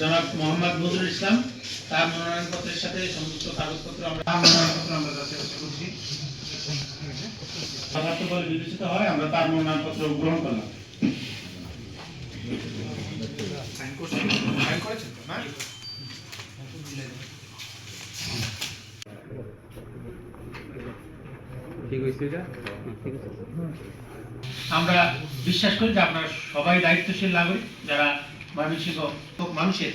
জনাব মোহাম্মদ নজরুল ইসলাম, তার মনোনয়নপত্রের সাথে সংযুক্ত কাগজপত্র আমরা মনোনয়নপত্র আমরা যাচাই করছি। পদার্থ বলে বিবেচিত হয়, আমরা তার মনোনয়নপত্র গ্রহণ করলাম। সাইন করছেন? সাইন করেছেন না? আমরা বিশ্বাস করি যে আপনারা সবাই দায়িত্বশীল নাগরিক যারা ময়মনসিংহ মানুষের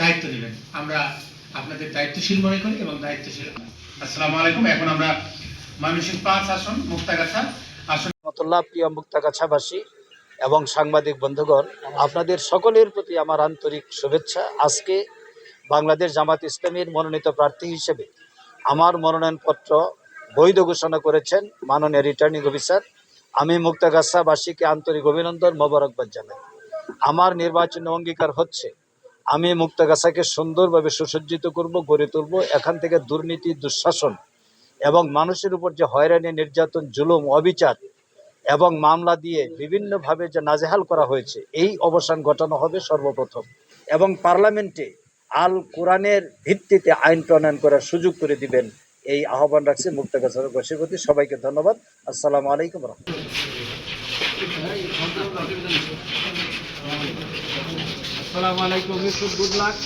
দায়িত্ব নেবেন। আমরা আপনাদের দায়িত্বশীল মনে করি এবং দায়িত্বশীল আসসালামু আলাইকুম। এখন আমরা ময়মনসিংহ পাঁচ আসন মুক্তাগাছা আসন রহমতুল্লাহ প্রিয় মুক্তাগাছাবাসী এবং সাংবাদিক বন্ধুগণ আপনাদের সকলের প্রতি আমার আন্তরিক শুভেচ্ছা। আজকে বাংলাদেশ জামাত ইসলামীর মনোনীত প্রার্থী হিসেবে আমার মনোনয়নপত্র বৈধ ঘোষণা করেছেন মাননীয় রিটার্নিং অফিসার আমি মুক্তাগাছাবাসীকে আন্তরিক অভিনন্দন, মোবারকবাদ জানাই। আমার নির্বাচনী অঙ্গীকার হচ্ছে, আমি মুক্তাগাছাকে সুন্দরভাবে সুসজ্জিত করব, গড়ে তুলব, এখান থেকে দুর্নীতি, দুঃশাসন এবং মানুষের উপর যে হয়রানি, নির্যাতন, জুলুম, অবিচার এবং মামলা দিয়ে বিভিন্নভাবে যে নাজেহাল করা হয়েছে, এই অবসান ঘটানো হবে সর্বপ্রথম এবং পার্লামেন্টে আল কোরআনের ভিত্তিতে আইন প্রণয়ন করার সুযোগ করে দিবেন এই আহ্বান রাখছি মুক্ত গাছের প্রতি। সবাইকে ধন্যবাদ। আসসালামু আলাইকুম রহমতুল্লাহ। আসসালামু আলাইকুম গুড লাক।